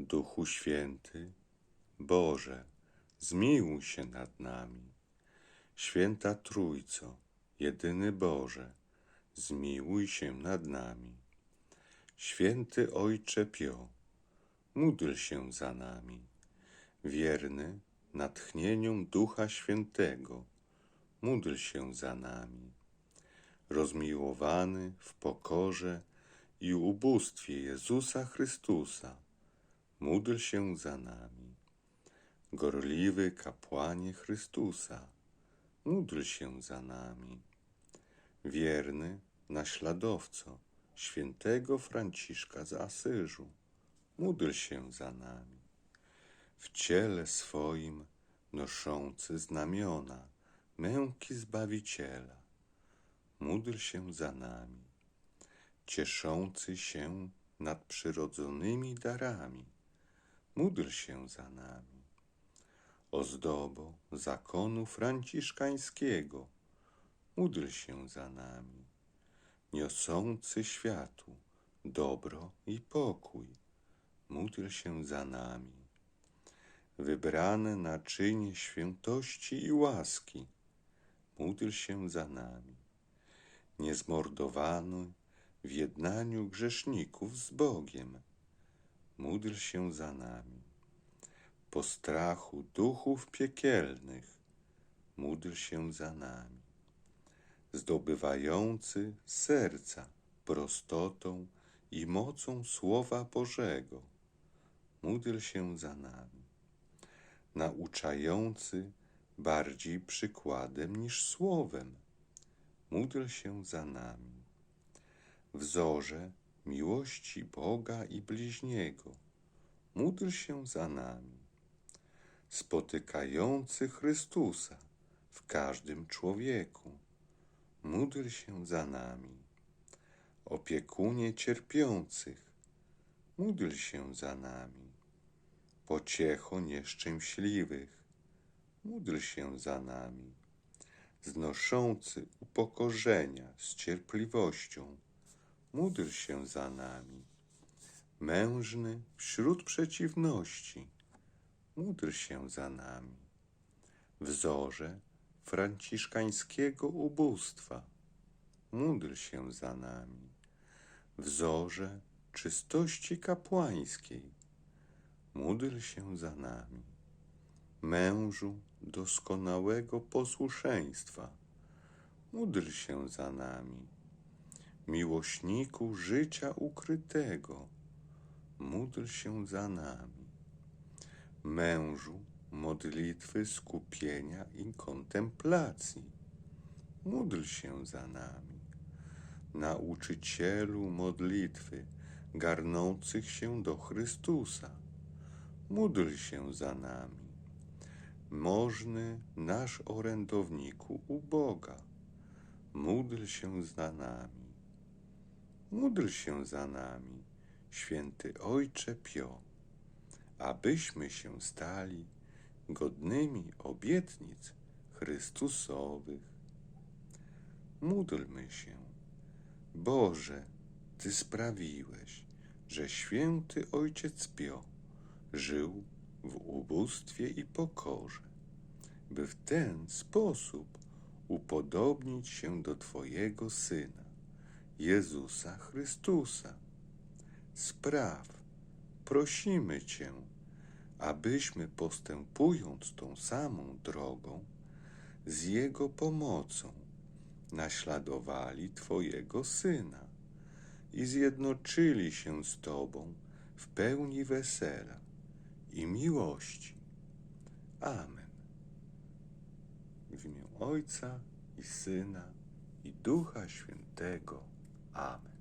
Duchu Święty, Boże, zmiłuj się nad nami. Święta Trójco, jedyny Boże, zmiłuj się nad nami. Święty Ojcze Pio, módl się za nami. Wierny natchnieniom Ducha Świętego, módl się za nami. Rozmiłowany w pokorze i ubóstwie Jezusa Chrystusa, módl się za nami. Gorliwy kapłanie Chrystusa, módl się za nami. Wierny naśladowco świętego Franciszka z Asyżu, módl się za nami. W ciele swoim noszący znamiona męki Zbawiciela, módl się za nami. Cieszący się nadprzyrodzonymi darami, módl się za nami. Ozdobo zakonu franciszkańskiego, módl się za nami. Niosący światu dobro i pokój, módl się za nami. Wybrane naczynie świętości i łaski, módl się za nami. Niezmordowany w jednaniu grzeszników z Bogiem, módl się za nami. Po strachu duchów piekielnych, módl się za nami. Zdobywający serca prostotą i mocą Słowa Bożego, módl się za nami. Nauczający bardziej przykładem niż słowem, módl się za nami. Wzorze miłości Boga i bliźniego, módl się za nami. Spotykający Chrystusa w każdym człowieku, módl się za nami. Opiekunie cierpiących, módl się za nami. Pociecho nieszczęśliwych, módl się za nami. Znoszący upokorzenia z cierpliwością, módl się za nami. Mężny wśród przeciwności, módl się za nami. Wzorze franciszkańskiego ubóstwa, módl się za nami. Wzorze czystości kapłańskiej, módl się za nami. Mężu doskonałego posłuszeństwa, módl się za nami. Miłośniku życia ukrytego, módl się za nami. Mężu modlitwy skupienia i kontemplacji, módl się za nami. Nauczycielu modlitwy garnących się do Chrystusa, módl się za nami. Możny nasz orędowniku u Boga, módl się za nami. Módl się za nami, święty Ojcze Pio, abyśmy się stali godnymi obietnic Chrystusowych. Módlmy się. Boże, Ty sprawiłeś, że święty Ojciec Pio żył w ubóstwie i pokorze, by w ten sposób upodobnić się do Twojego Syna, Jezusa Chrystusa. Spraw, prosimy Cię, abyśmy postępując tą samą drogą, z Jego pomocą naśladowali Twojego Syna i zjednoczyli się z Tobą w pełni wesela i miłości. Amen. W imię Ojca i Syna i Ducha Świętego. Amen.